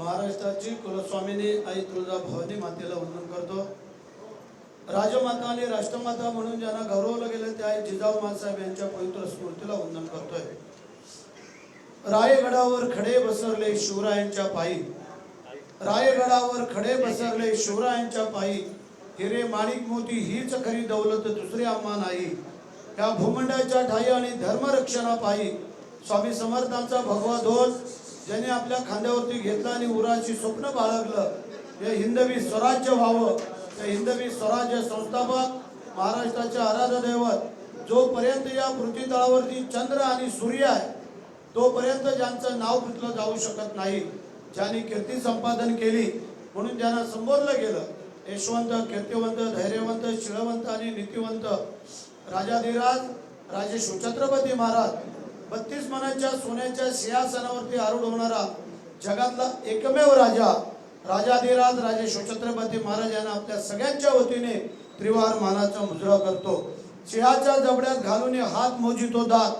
महाराष्ट्राची कुलस्वामिनी आई तुळजा भवानी मातेला वंदन करतो. राजमाता आणि राष्ट्रमाता म्हणून ज्यांना गौरवलं गेलं त्या आई जिजाऊ मासाहेब यांच्या पवित्र स्मृतीला वंदन करतोय. रायगडावर खडे बसरले शिवरायांच्या पायी. रायगडावर खडे बसरले शिवरायांच्या पायी. हिरे माणिक मोती हीच खरी दौलत दुसरी आम्हा नाही. या भूमंडाच्या ठाई आणि धर्मरक्षणा पायी स्वामी समर्थांचा भगवा ध्वज ज्याने आपल्या खांद्यावरती घेतला आणि उराची स्वप्न बाळगलं हे हिंदवी स्वराज्य व्हावं. त्या हिंदवी स्वराज्य संस्थापक महाराष्ट्राचे आराध्य दैवत जोपर्यंत या पृथ्वी तळावरती चंद्र आणि सूर्य आहे तोपर्यंत ज्यांचं नाव घेतलं जाऊ शकत नाही. ज्यांनी कीर्ती संपादन केली म्हणून ज्यांना संबोधलं गेलं यशवंत कीर्तिवंत धैर्यवंत शिळवंत आणि नीतिवंत राजाधिराज राजे शिवछत्रपती महाराज बत्तीस मनाच्या सोन्याच्या सिंहासनावरती आरूढ होणारा जगातला एकमेव राजा राजाधिराज राजे शिवछत्रपती महाराज यांना आपल्या सगळ्यांच्या वतीने त्रिवार मानाचा मुजरा करतो. सिंहाच्या जबड्यात घालून हात मोजितो दात.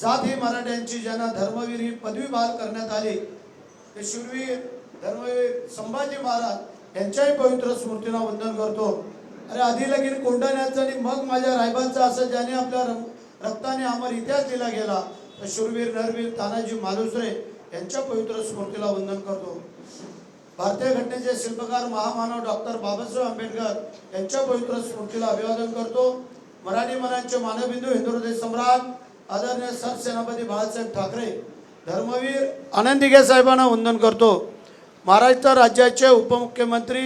जात ही मराठ्यांची ज्यांना धर्मवीर ही पदवी बहाल करण्यात आली. ते शूरवीर धर्मवीर संभाजी महाराज यांच्याही पवित्र स्मृतीला वंदन करतो. अरे आधी लगीन कोंढाण्याचं आणि मग माझ्या रायबांचा असं ज्याने आपल्या रक्ताने अमर इतिहास दिला गेला शूरवीर नरवीर तानाजी मालुसरे यांच्या पवित्र स्मृतीला वंदन करतो. भारतीय घटनेचे शिल्पकार महामानव डॉक्टर बाबासाहेब आंबेडकर यांच्या पवित्र स्मृतीला अभिवादन करतो. मराठी मनांचे मानबिंदू हिंदुहृदय सम्राट आदरणीय सरसेनापती बाळासाहेब ठाकरे धर्मवीर आनंदिगे साहेबांना वंदन करतो. महाराष्ट्र राज्याचे उपमुख्यमंत्री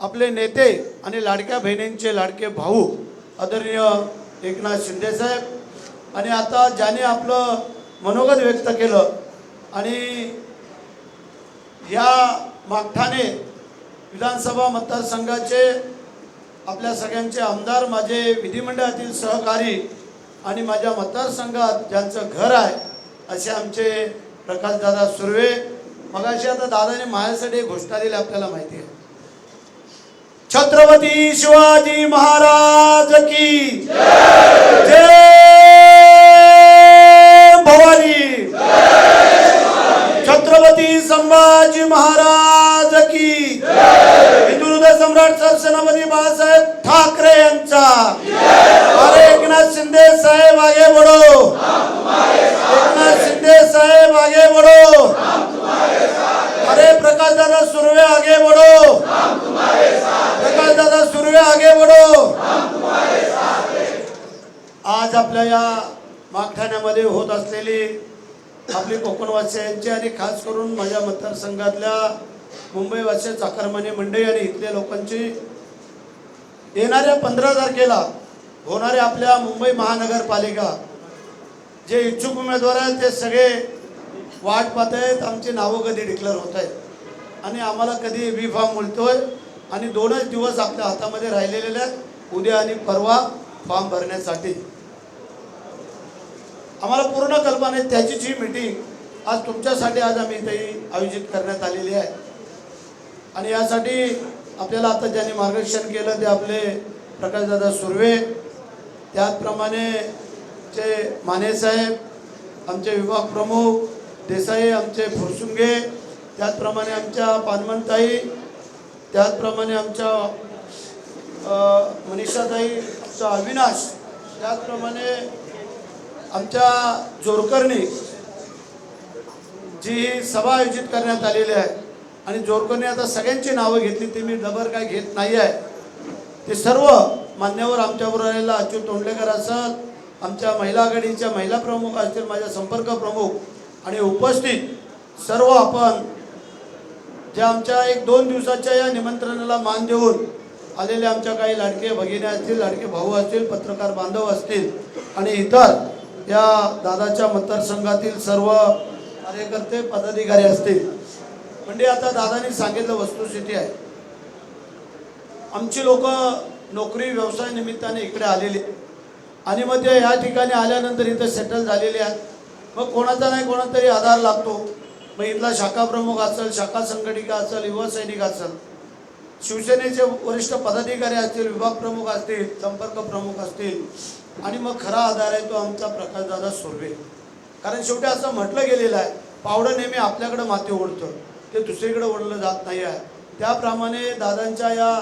आपले नेते आणि लाडक्या बहिणींचे लाडके भाऊ आदरणीय एकनाथ शिंदेसाहेब आणि आता ज्याने आपलं मनोगत व्यक्त केलं आणि या मागठाणे विधानसभा मतदारसंघाचे आपल्या सगळ्यांचे आमदार माझे विधिमंडळातील सहकारी आणि माझ्या मतदारसंघात ज्यांचं घर आहे असे आमचे प्रकाशदादा सुर्वे. मगाशी आता दादाने माझ्यासाठी घोषणा दिली आपल्याला माहिती आहे. छत्रपती शिवाजी महाराज की जय भवानी छत्रपती संभाजी महाराज की हिंदुहृदय सम्राट सेनापती बाळासाहेब ठाकरे यांचा अरे एकनाथ शिंदे साहेब आगे बडो एकनाथ शिंदे साहेब आगे बडो अरे प्रकाश दादा सुर्वे आगे बडो प्रकाश दादा सुर्वे आगे बडो आज आपल्या या मागठाण्यामध्ये होत असलेली आपली कोकणवासियांचे आणि खास करून माझ्या मतदारसंघातल्या मुंबईवासी चाकरमानी मंडळी आणि इथल्या लोकांची येणाऱ्या पंधरा तारखेला होणाऱ्या आपल्या मुंबई महानगरपालिका जे इच्छुक उमेदवार आहेत ते सगळे वाट पाहत आहेत आमची नावं कधी डिक्लेअर होत आहेत. आणि आम्हाला कधी बी फॉर्म मिळतोय आणि दोनच दिवस आपल्या हातामध्ये राहिलेले आहेत उद्या आणि परवा फॉर्म भरण्यासाठी. आम्हाला पूर्ण कल्पना आहे त्याचीच ही मीटिंग आज तुमच्यासाठी आज आम्ही इथे आयोजित करण्यात आलेली आहे. आणि यासाठी आपल्याला आता ज्यांनी मार्गदर्शन केलं ते आपले प्रकाशदादा सुर्वे त्याचप्रमाणे चे मानेसाहेब आमचे विभाग प्रमुख देसाई आमचे फुरसुंगे त्याचप्रमाणे आमच्या पानमनताई त्याचप्रमाणे आमच्या मनीषाताई आमचा अविनाश त्याचप्रमाणे आमच्या जोरकरणी जी ही सभा आयोजित करण्यात आलेली आहे आणि जोरकरने आता सगळ्यांची नावं घेतली ते मी डबर काय घेत नाही आहे. ते सर्व मान्यवर आमच्याबरोबर आलेला अच्युत तोंडलेकर असत आमच्या महिला आघाडीच्या महिला प्रमुख असतील माझ्या संपर्क प्रमुख आणि उपस्थित सर्व आपण ज्या आमच्या एक दोन दिवसाच्या या निमंत्रणाला मान देऊन आलेले आमच्या काही लाडके भगिनी असतील लाडके भाऊ असतील पत्रकार बांधव असतील आणि इतर या दादाच्या मतदारसंघातील सर्व कार्यकर्ते पदाधिकारी असतील. म्हणजे आता दादानी सांगितलं वस्तुस्थिती आहे. आमची लोक नोकरी व्यवसाय निमित्ताने इकडे आलेली आणि मग ते ह्या ठिकाणी आल्यानंतर इथं सेटल झालेले आहेत. मग कोणाचा नाही कोणाचा तरी आधार लागतो. मग इथला शाखा प्रमुख असेल शाखा संघटिका असेल युवा सैनिक असेल शिवसेनेचे वरिष्ठ पदाधिकारी असतील विभाग प्रमुख असतील संपर्क प्रमुख असतील आणि मग खरा आधार आहे तो आमचा प्रकाशदादा सुर्वे. कारण शेवटी असं म्हटलं गेलेलं आहे पावडं नेहमी आपल्याकडं माती ओढतं ते दुसरीकडे ओढलं जात नाही आहे. त्याप्रमाणे दादांच्या या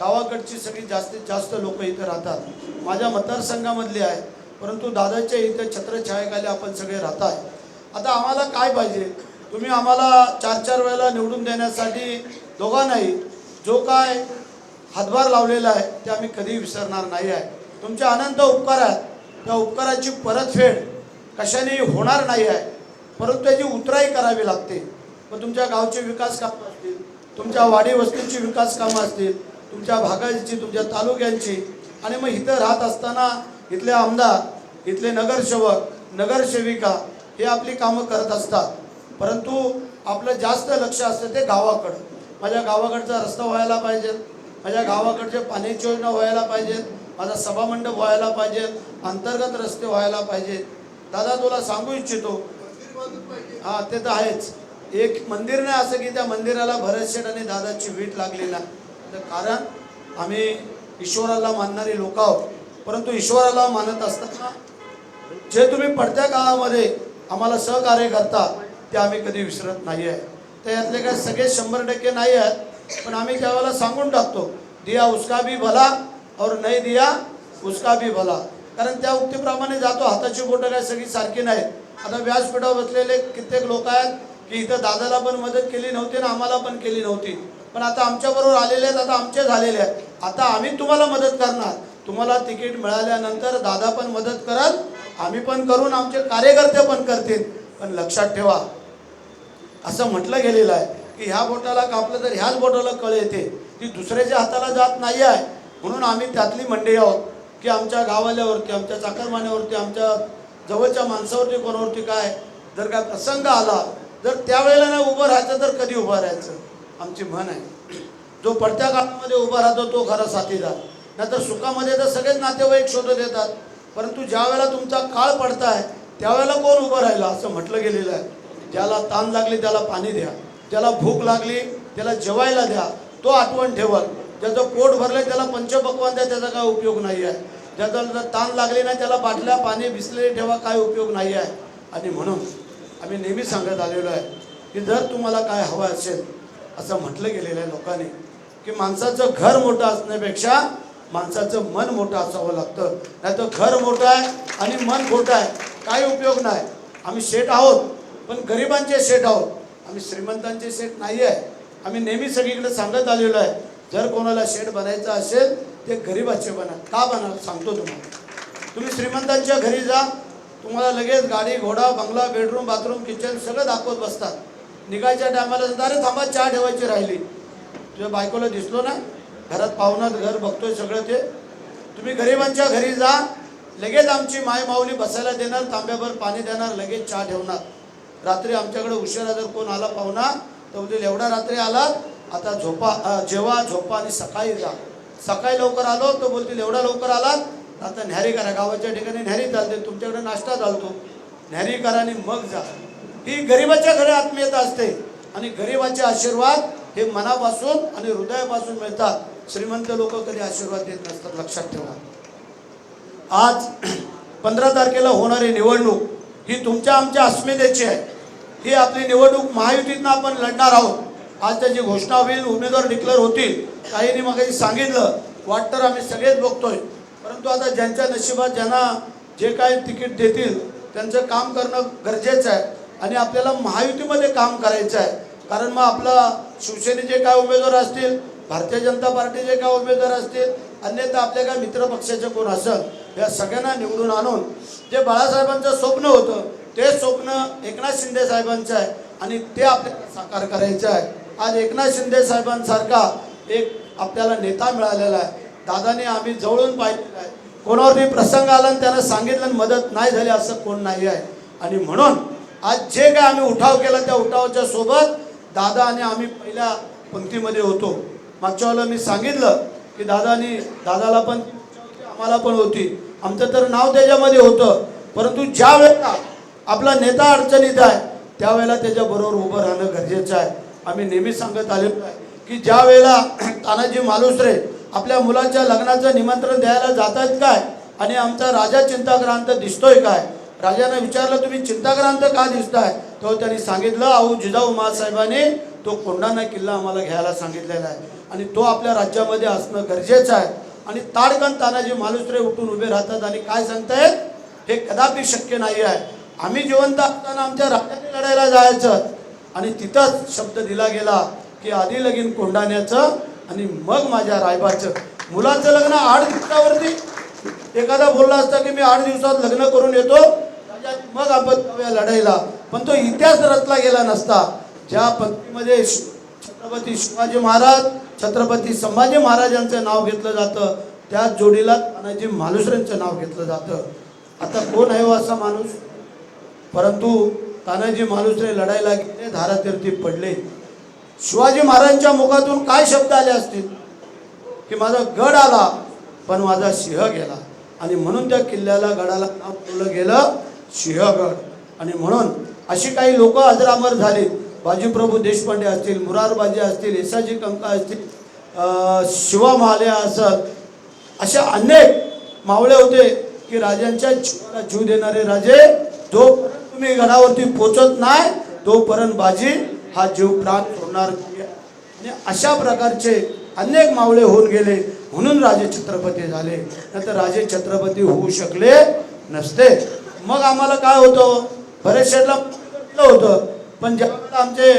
गावाकडची सगळी जास्तीत जास्त लोक इथं राहतात. माझ्या मतदारसंघामधली आहे परंतु दादाच्या इथं छत्रछायाखाली आपण सगळे राहत आहे आता आम्हाला काय पाहिजे? तुम्ही आम्हाला चार चार वेळेला निवडून देण्यासाठी दोघांनाही जो काय हातभार लावलेला आहे ते आम्ही कधी विसरणार नाही आहे. तुमचे अनंत उपकार आहेत त्या उपकाराची परतफेड कशाने होणार नाही आहे. परंतु त्याची उतराई करावी लागते. मग तुमच्या गावचे विकास कामं असतील तुमच्या वाडी वस्तीची विकास कामं असतील तुमच्या भागाची तुमच्या तालुक्यांची आणि मग इथं राहत असताना इथले आमदार इथले नगरसेवक नगरसेविका हे आपली कामं करत असतात. परंतु आपलं जास्त लक्ष असतं ते गावाकडं. माझ्या गावाकडचा रस्ता व्हायला पाहिजे. माझ्या गावाकडचे पाण्याची योजना व्हायला पाहिजेत माझा सभामंडप व्हायला पाहिजे अंतर्गत रस्ते व्हायला पाहिजेत. दादा तुला सांगू इच्छितो. हा ते तर आहेच. एक मंदिर नाही असं की त्या मंदिराला भरतशेठ आणि दादाची वीट लागली तर कारण आम्ही ईश्वराला मानणारी लोक आहोत. परंतु ईश्वराला मानत असताना जे तुम्ही पडत्या काळामध्ये आम्हाला सहकार्य करता ते आम्ही कधी विसरत नाही आहे तर यातले काय सगळे शंभर टक्के नाही आहेत पण आम्ही त्यावेळेला सांगून टाकतो दिया उसका भी भला और नाही दिया उसका भी भला। कारण त्या उक्तीप्रमाणे जातो हाताची बोटं काय सगळी सारखी नाहीत. आता व्यासपीठावर बसलेले कित्येक लोक आहेत की इथं दादाला पण मदत केली नव्हती ना आम्हाला पण केली नव्हती. पण आता आमच्याबरोबर आलेले आहेत आता आमचे झालेले आहेत. आता आम्ही तुम्हाला मदत करणार. तुम्हाला तिकीट मिळाल्यानंतर दादा पण मदत करत आम्ही पण करून आमचे कार्यकर्ते पण करतील. पण लक्षात ठेवा असं म्हटलं गेलेलं आहे की ह्या बोटाला कापलं तर ह्याच बोटाला कळ येते. ती दुसऱ्याच्या हाताला जात नाही आहे म्हणून आम्ही त्यातली मंडळी आहोत की आमच्या गावाल्यावरती आमच्या चाकरमान्यावरती आमच्या जवळच्या माणसावरती कोणावरती काय जर काय प्रसंग आला जर त्यावेळेला नाही उभं राहायचं तर कधी उभं राहायचं? आमची म्हण आहे. जो पडत्या काळामध्ये उभा राहतो तो खरा साथीदार. नाहीतर सुखामध्ये तर सगळेच नातेवाईक शोधत येतात. परंतु ज्या वेळेला तुमचा काळ पडताय त्यावेळेला कोण उभं राहिलं? असं म्हटलं गेलेलं आहे. ज्याला ताण लागली त्याला पाणी द्या. ज्याला भूक लागली त्याला जेवायला द्या. तो आठवण ठेवत ज्याचं पोट भरलं त्याला पंचपक्वान द्या त्याचा काय उपयोग नाही आहे. ज्याचा जर ताण लागले नाही त्याला बाटल्या पाणी बिसलेले ठेवा काय उपयोग नाही आहे. आणि म्हणून आम्ही नेहमी सांगत आलेलो आहे की जर तुम्हाला काय हवं असेल असं म्हटलं गेलेलं आहे लोकांनी की माणसाचं घर मोठं असण्यापेक्षा माणसाचं मन मोठं असावं लागतं. नाही तर घर मोठं आहे आणि मन खोटं आहे काही उपयोग नाही. आम्ही शेठ आहोत पण गरिबांचे शेठ आहोत. आम्ही श्रीमंतांचे शेठ नाही आहे आम्ही नेहमी सगळीकडे सांगत आलेलो आहे जर कोणाला शेड बनायचं असेल ते गरीबाचे बना. का बना सांगतो तुम्हाला. तुम्ही श्रीमंतांच्या घरी जा तुम्हाला लगेच गाडी घोडा बंगला बेडरूम बाथरूम किचन सगळं दाखवत बसतात. निघायच्या टायमाला सुद्धा अरे थांबा चहा ठेवायची राहिली. तुझ्या बायकोला दिसलो ना घरात पाहुणात घर बघतोय सगळं ते. तुम्ही गरिबांच्या घरी जा लगेच आमची माय माऊली बसायला देणार तांब्याभर पाणी देणार लगेच चहा ठेवणार. रात्री आमच्याकडे उशिरा जर कोण आला पाहुणा तर उद्या एवढा रात्री आलात आता झोपा जेव्हा झोपा आणि सकाळी जा. सकाळी लवकर आलो तर बोलतील एवढा लवकर आलात? आता न्यारी करा गावाच्या ठिकाणी न्यारी चालते तुमच्याकडे नाश्ता चालतो. न्यारी करा आणि मग जा. ही गरिबाच्या घरी आत्मीयता असते. आणि गरिबाचे आशीर्वाद हे मनापासून आणि हृदयापासून मिळतात. श्रीमंत लोक कधी आशीर्वाद देत नसतात लक्षात ठेवा. आज पंधरा तारखेला होणारी निवडणूक ही तुमच्या आमच्या अस्मितेची आहे. ही आपली निवडणूक महायुतीतनं आपण लढणार आहोत. आज त्याची घोषणा होईल उमेदवार डिक्लेअर होतील काहींनी मग सांगितलं वाटतं आम्ही सगळेच बघतोय. परंतु आता ज्यांच्या नशिबात ज्यांना जे काय तिकीट देतील त्यांचं काम करणं गरजेचं आहे. आणि आपल्याला महायुतीमध्ये काम करायचं आहे. कारण मग आपला शिवसेनेचे काय उमेदवार असतील भारतीय जनता पार्टीचे काय उमेदवार असतील अन्यथा आपल्या काय मित्रपक्षाचे कोण असं या सगळ्यांना निवडून आणून जे बाळासाहेबांचं स्वप्न होतं ते स्वप्न एकनाथ शिंदे साहेबांचं आहे. आणि ते आपल्याला साकार करायचं आहे. आज एकनाथ शिंदे साहेबांसारखा एक आपल्याला नेता मिळालेला आहे. दादाने आम्ही जवळून पाहिलेला आहे. कोणावरती प्रसंग आला आणि त्यांना सांगितलं आणि मदत नाही झाली असं कोण नाही आहे. आणि म्हणून आज जे काय आम्ही उठाव केला त्या उठावाच्या सोबत दादा आणि आम्ही पहिल्या पंक्तीमध्ये होतो. मागच्या वेळेला मी सांगितलं की दादानी दादाला पण आम्हाला पण होती. आमचं तर नाव त्याच्यामध्ये होतं. परंतु ज्या वेळेला आपला नेता अडचणीत आहे त्यावेळेला त्याच्याबरोबर उभं राहणं गरजेचं आहे. आम्ही नेहमी सांगत आलेलो आहे की ज्या वेळेला तानाजी मालुसरे आपल्या मुलाच्या लग्नाचं निमंत्रण द्यायला जात आहेत काय आणि आमचा राजा चिंताक्रांत दिसतोय काय? राजाने विचारलं तुम्ही चिंताक्रांत का दिसताय? तो त्यांनी सांगितलं अहो जिजाऊ महासाहेबांनी तो कोंडाना किल्ला आम्हाला घ्यायला सांगितलेला आहे आणि तो आपल्या राज्यामध्ये असणं गरजेचं आहे. आणि ताडकन तानाजी मालुसरे उठून उभे राहतात आणि काय सांगतायत? हे कदापि शक्य नाही आहे. आम्ही जिवंत असताना आमच्या राज्याने लढायला जायचं. आणि तिथंच शब्द दिला गेला की आधी लगीन कोंडाण्याचं आणि मग माझ्या रायबाचं. मुलाचं लग्न आठ दिवसावरती. एखादा बोलला असता की मी आठ दिवसात लग्न करून येतो मग आपण लढाईला. पण तो इतिहास रचला गेला नसता. ज्या पत्नीमध्ये शि- छत्रपती शिवाजी महाराज छत्रपती संभाजी महाराजांचं नाव घेतलं जातं त्याच जोडीला तानाजी मालुसरेंचं नाव घेतलं जातं. आता कोण आहे हो असा माणूस? परंतु तानाजी मालुसरे लढायला गेले धारातीर्थी पडले. शिवाजी महाराजांच्या मुखातून काय शब्द आले असतील? की माझा गड आला पण माझा सिंह गेला. आणि म्हणून त्या किल्ल्याला गडाला नाव ठेवलं गेलं सिंहगड. आणि म्हणून अशी काही लोक अजरामर झाली बाजीप्रभू देशपांडे असतील मुरारबाजी असतील येसाजी कंका असतील शिवा महाले असत अशा अनेक मावळे होते की राजांच्या जीवाला जीव देणारे राजे जोपर्यंत तुम्ही घरावरती पोचत नाही तोपर्यंत बाजी हा जीव प्राण सोडणार आणि अशा प्रकारचे अनेक मावळे होऊन गेले म्हणून राजे छत्रपती झाले. नंतर राजे छत्रपती होऊ शकले नसते. मग आम्हाला काय होतं? बरेच शेठला होतं. पण ज्यावेळेला आमचे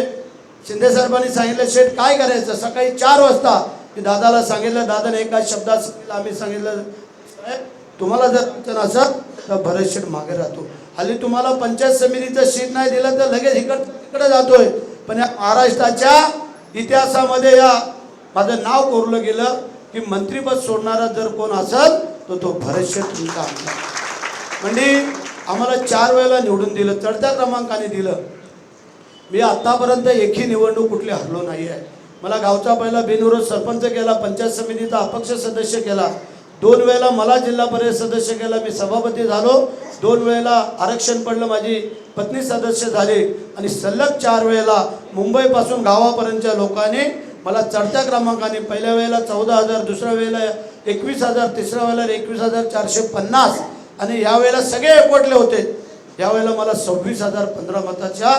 शिंदे साहेबांनी सांगितलं शेठ काय करायचं? सकाळी चार वाजता. की दादाला सांगितलं दादाने एका शब्दात सांगितलं आम्ही सांगितलं तुम्हाला जर अडचण असत तर भरत शेठ मागे राहतो. हल्ली तुम्हाला पंचायत समितीचं शीट नाही दिलं तर लगेच इकड तिकडे जातोय. पण या महाराष्ट्राच्या इतिहासामध्ये या माझं नाव कोरलं गेलं की मंत्रीपद सोडणारा जर कोण असेल तर तो भरत शेठ तुमचा आमदार. म्हणजे आम्हाला चार वेळेला निवडून दिलं चढत्या क्रमांकाने दिलं. मी आत्तापर्यंत एकही निवडणूक कुठली हरलो नाही आहे मला गावचा पहिला बिनविरोध सरपंच केला पंचायत समितीचा अपक्ष सदस्य केला. दोन वेळेला मला जिल्हा परिषद सदस्य केला मी सभापती झालो. दोन वेळेला आरक्षण पडलं माझी पत्नी सदस्य झाली. आणि सलग चार वेळेला मुंबईपासून गावापर्यंतच्या लोकांनी मला चढत्या क्रमांकाने पहिल्या वेळेला चौदा हजार दुसऱ्या वेळेला एकवीस हजार तिसऱ्या वेळेला एकवीस हजार चारशे पन्नास. आणि यावेळेला सगळे एकवटले होते. यावेळेला मला सव्वीस हजार पंधरा मताच्या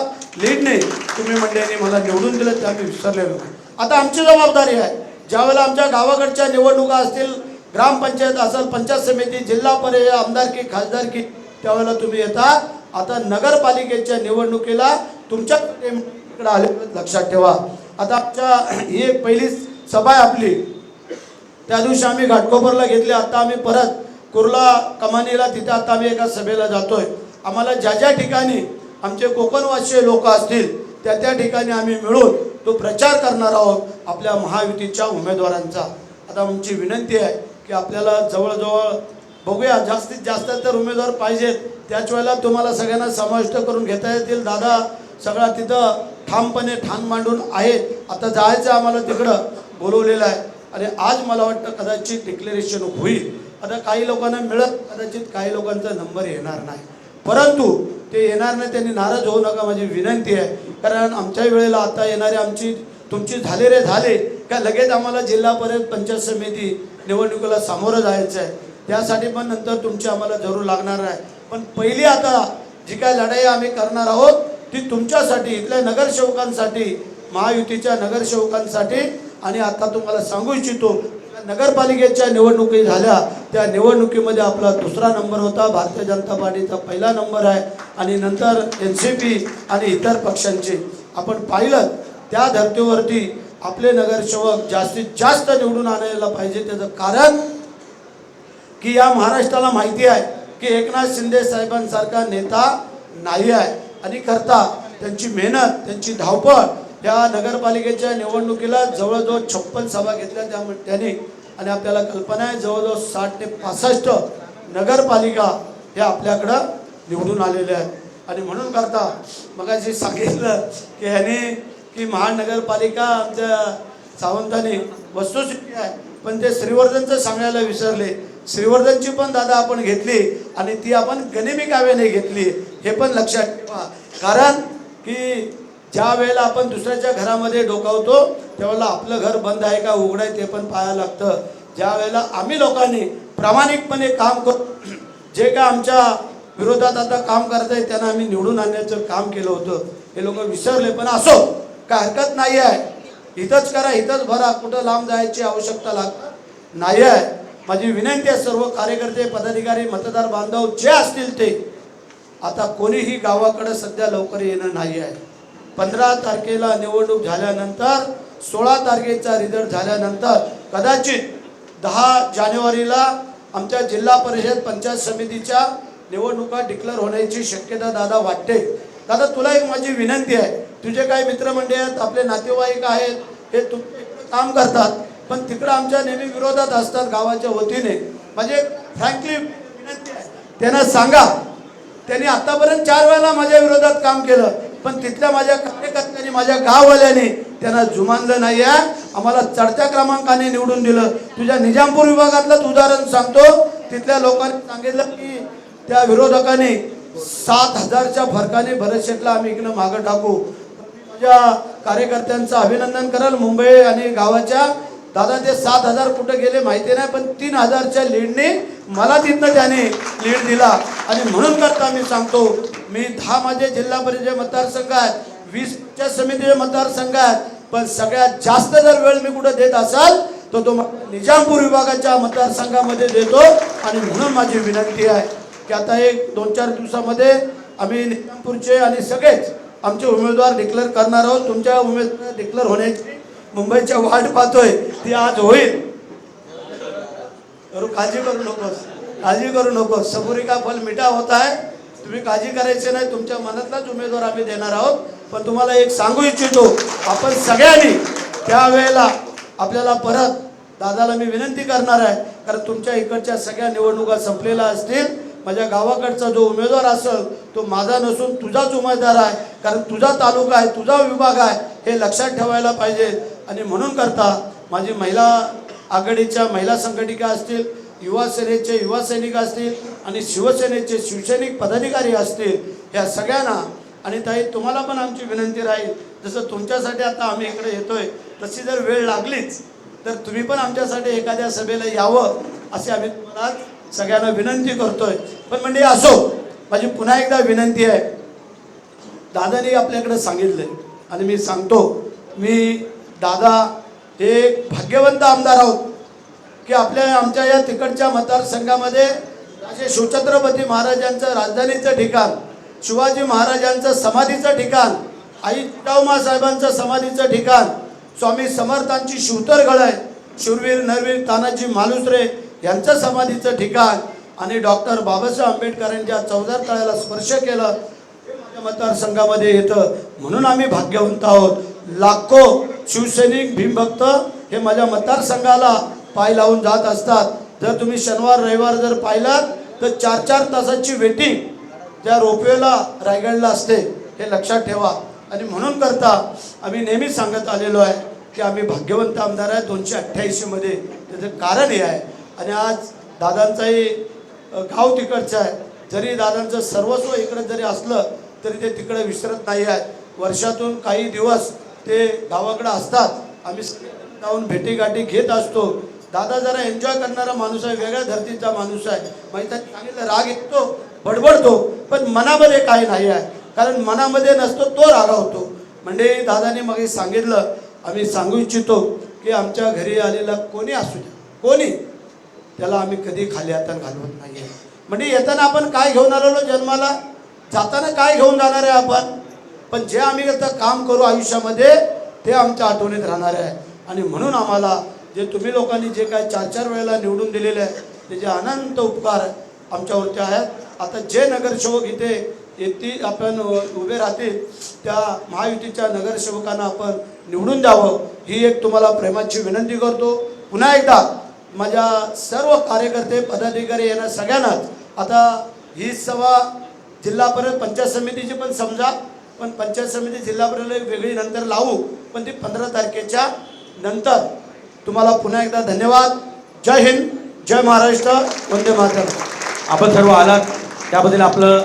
लीडने तुम्ही मंडळींनी मला निवडून दिलं त्या मी विसरलेलो आता आमची जबाबदारी आहे. ज्यावेळेला आमच्या गावाकडच्या निवडणुका असतील ग्रामपंचायत असेल पंचायत समिती जिल्हा परिषद आमदारकी खासदारकी त्यावेळेला तुम्ही येता. आता नगरपालिकेच्या निवडणुकीला तुमच्या इकडे आले लक्षात ठेवा. आता आमच्या ही एक पहिली सभा आहे आपली. त्या दिवशी आम्ही घाटकोपरला घेतले. आता आम्ही परत कुर्ला कमानीला तिथे आता आम्ही एका सभेला जातोय. आम्हाला ज्या ज्या ठिकाणी आमचे कोकणवासीय लोक असतील त्या त्या ठिकाणी आम्ही मिळून तो प्रचार करणार आहोत आपल्या महायुतीच्या उमेदवारांचा. आता आमची विनंती आहे की आपल्याला जवळजवळ बघूया जास्तीत जास्त तर उमेदवार पाहिजेत. त्याच वेळेला तुम्हाला सगळ्यांना समाविष्ट करून घेता येतील. दादा सगळा तिथं ठामपणे ठाण मांडून आहेत. आता जायचं आम्हाला तिकडं बोलवलेलं आहे. आणि आज मला वाटतं कदाचित डिक्लेरेशन होईल. आता काही लोकांना मिळत कदाचित काही लोकांचा नंबर येणार नाही. परंतु ते येणार नाही त्यांनी नाराज होऊ नका माझी विनंती आहे. कारण आमच्या वेळेला आता येणारे आमची तुमची झाले रे झाले. का लगेच आम्हाला जिल्हा परिषद पंचायत समिती निवडणुकीला सामोरं जायचं आहे त्यासाठी पण नंतर तुमची आम्हाला जरूर लागणार आहे. पण पहिली आता जी काय लढाई आम्ही करणार आहोत ती तुमच्यासाठी इथल्या नगरसेवकांसाठी महायुतीच्या नगरसेवकांसाठी. आणि आता तुम्हाला सांगू इच्छितो नगरपालिकेच्या निवडणुकी झाल्या त्या निवडणुकीमध्ये आपला दुसरा नंबर होता. भारतीय जनता पार्टीचा पहिला नंबर आहे. आणि नंतर एन सी पी आणि इतर पक्षांचे. आपण पाहिलं त्या धर्तीवरती आपले नगरसेवक जास्तीत जास्त निवडून आणायला पाहिजे त्याचं कारण की या महाराष्ट्राला माहिती आहे की एकनाथ शिंदे साहेबांसारखा नेता नाही आहे. आणि करता त्यांची मेहनत त्यांची धावपळ या नगरपालिकेच्या निवडणुकीला जवळजवळ छप्पन सभा घेतल्या त्यामुळे त्यांनी. आणि आपल्याला कल्पना आहे जवळजवळ साठ ते पासष्ट नगरपालिका हे आपल्याकडं निवडून आलेल्या आहेत. आणि म्हणून करता मग सांगितलं की ह्याने की महानगरपालिका आमच्या सावंताने वस्तुस्थिती आहे. पण ते श्रीवर्धनचं सांगायला विसरले. श्रीवर्धनची पण दादा आपण घेतली आणि ती आपण गनिमी काव्याने घेतली. हे पण लक्षात ठेवा. कारण की ज्या वेळेला आपण दुसऱ्याच्या घरामध्ये डोकावतो त्यावेळेला आपलं घर बंद आहे का उघडं आहे ते पण पाहायला लागतं. ज्या वेळेला आम्ही लोकांनी प्रामाणिकपणे काम करू जे काय आमच्या विरोधात आता काम करत आहे त्यांना आम्ही निवडून आणण्याचं काम केलं होतं. हे लोक विसरले पण असो. काय हरकत नाही आहे इथंच करा इथंच भरा. कुठं लांब जायची आवश्यकता लाग नाही आहे माझी विनंती आहे सर्व कार्यकर्ते पदाधिकारी मतदार बांधव जे असतील ते. आता कोणीही गावाकडे सध्या लवकर येणं नाही आहे पंधरा तारखेला निवडणूक झाल्यानंतर सोळा तारखेचा रिझल्ट झाल्यानंतर कदाचित दहा जानेवारीला आमच्या जिल्हा परिषद पंचायत समितीच्या निवडणुका डिक्लेअर होण्याची शक्यता दादा वाटते. दादा तुला एक माझी विनंती आहे. तुझे काही मित्रमंडळी आहेत आपले नातेवाईक आहेत हे तू काम करतात पण तिकडं आमच्या नेहमी विरोधात असतात गावाच्या वतीने. म्हणजे फ्रँकली विनंती आहे. त्यांना सांगा. त्यांनी आतापर्यंत चार वेळेला माझ्या विरोधात काम केलं पण तिथल्या माझ्या कार्यकर्त्यांनी माझ्या गाववाल्याने त्यांना जुमानलं नाही आहे. आम्हाला चढत्या क्रमांकाने निवडून दिलं. तुझ्या निजामपूर विभागातलंच उदाहरण सांगतो. तिथल्या लोकांनी सांगितलं की त्या विरोधकांनी सात हजारच्या फरकाने भरत शेटला आम्ही इकडं मागं टाकू. माझ्या कार्यकर्त्यांचं अभिनंदन कराल. मुंबई आणि गावाच्या दादा ते सात हजार कुठं गेले माहिती नाही पण तीन हजारच्या लीडने मला तिथनं त्याने लीड दिला. आणि म्हणून करता मी सांगतो मी दहा माझे जिल्हा परिषद मतदारसंघ आहेत वीसच्या समितीचे मतदारसंघ आहेत पण सगळ्यात जास्त जर वेळ मी कुठं देत असाल तर तो निजामपूर विभागाच्या मतदारसंघामध्ये देतो. आणि म्हणून माझी विनंती आहे की आता एक दोन चार दिवसामध्ये आम्ही निजामपूरचे आणि सगळेच आमचे उमेदवार डिक्लेअर करणार आहोत. तुमच्या उमेदवार डिक्लेअर होण्याची मुंबईच्या वाट पाहतोय. ती आज होईल. करू काळजी करू नकोस. काळजी करू नकोस. सबुरी का फल मिठा होत आहे. तुम्ही काळजी करायची नाही. तुमच्या मनातलाच उमेदवार आम्ही देणार आहोत. पण तुम्हाला एक सांगू इच्छितो. आपण सगळ्यांनी त्यावेळेला आपल्याला परत दादाला मी विनंती करणार आहे. कारण तुमच्या इकडच्या सगळ्या निवडणुका संपलेल्या असतील. माझ्या गावाकडचा जो उमेदवार असेल तो माझा नसून तुझाच उमेदवार आहे. कारण तुझा तालुका आहे तुझा विभाग आहे हे लक्षात ठेवायला पाहिजे. आणि म्हणून करता माझी महिला आघाडीच्या महिला संघटिका असतील युवा सेनेचे युवा सैनिक असतील आणि शिवसेनेचे शिवसैनिक पदाधिकारी असतील ह्या सगळ्यांना आणि ताई तुम्हाला पण आमची विनंती राहील. जसं तुमच्यासाठी आता आम्ही इकडे येतोय तशी जर वेळ लागलीच तर तुम्ही पण आमच्यासाठी एखाद्या सभेला यावं असे आम्ही तुम्हाला सगळ्यांना विनंती करतोय. पण म्हणजे असो. माझी पुन्हा एकदा विनंती आहे. दादाने आपल्याकडे सांगितलं आणि मी सांगतो मी दादा हे भाग्यवंत आमदार आहोत की आपल्या आमच्या या तिकडच्या मतदारसंघामध्ये असे शिवछत्रपती महाराजांचं राजधानीचं ठिकाण शिवाजी महाराजांचं समाधीचं ठिकाण आई तुकाराम साहेबांचं समाधीचं ठिकाण स्वामी समर्थांची शिवतरगड आहे शूरवीर नरवीर तानाजी मालुसरे यांचं समाधीचं ठिकाण आणि डॉक्टर बाबासाहेब आंबेडकरांच्या चौदार तळ्याला स्पर्श केलं माझ्या मतदारसंघामध्ये येतं. म्हणून आम्ही भाग्यवंत आहोत. लाखो शिवसैनिक भीमभक्त हे माझ्या मतदारसंघाला पाय लावून जात असतात. जर तुम्ही शनिवार रविवार जर पाहिलात तर चार चार तासाची वेटिंग त्या रोपवेला रायगडला असते हे लक्षात ठेवा. आणि म्हणून करता आम्ही नेहमी सांगत आलेलो आहे की आम्ही भाग्यवंत आमदार आहे. दोनशे अठ्ठ्याऐंशीमध्ये त्याचं कारण हे आहे. आणि आज दादांचाही गाव तिकडचं आहे. जरी दादांचं सर्वस्व इकडं जरी असलं तरी ते तिकडे विसरत नाही आहे वर्षातून काही दिवस ते गावाकडं असतात. आम्ही जाऊन भेटीगाठी घेत असतो. दादा जरा एन्जॉय करणारा माणूस आहे वेगळ्या धर्तीचा माणूस आहे. म्हणजे त्यांनी सांगितलं राग येतो बडबडतो पण मनामध्ये काही नाही आहे. कारण मनामध्ये नसतो तो रागावतो म्हणजे दादाने मग सांगितलं. आम्ही सांगू इच्छितो की आमच्या घरी आलेला कोणी असू द्या. कोणी? त्याला आम्ही कधी खाली हातात घालवत नाही म्हणजे येताना आपण काय घेऊन आलेलो जन्माला? जाताना काय घेऊन जाणार आहे आपण? पण जे आम्ही आता काम करू आयुष्यामध्ये ते आमच्या आठवणीत राहणार आहे. आणि म्हणून आम्हाला जे तुम्ही लोकांनी जे काय चार चार वेळेला निवडून दिलेले आहे त्याचे अनंत उपकार आमच्यावरती आहेत. आता जे नगरसेवक इथे येती आपण उभे राहतील त्या महायुतीच्या नगरसेवकांना आपण निवडून द्यावं ही एक तुम्हाला प्रेमाची विनंती करतो. पुन्हा एकदा माझ्या सर्व कार्यकर्ते पदाधिकारी यांना सगळ्यांनाच. आता ही सभा जिल्हापर्यंत पंचायत समितीची पण समजा पण पंचायत समिती जिल्हापर्यंत वेगळी नंतर लावू पण ती पंधरा तारखेच्या नंतर. तुम्हाला पुन्हा एकदा धन्यवाद. जय हिंद जय महाराष्ट्र वंदे मातरम. आपण सर्व आलात. त्याबद्दल आपलं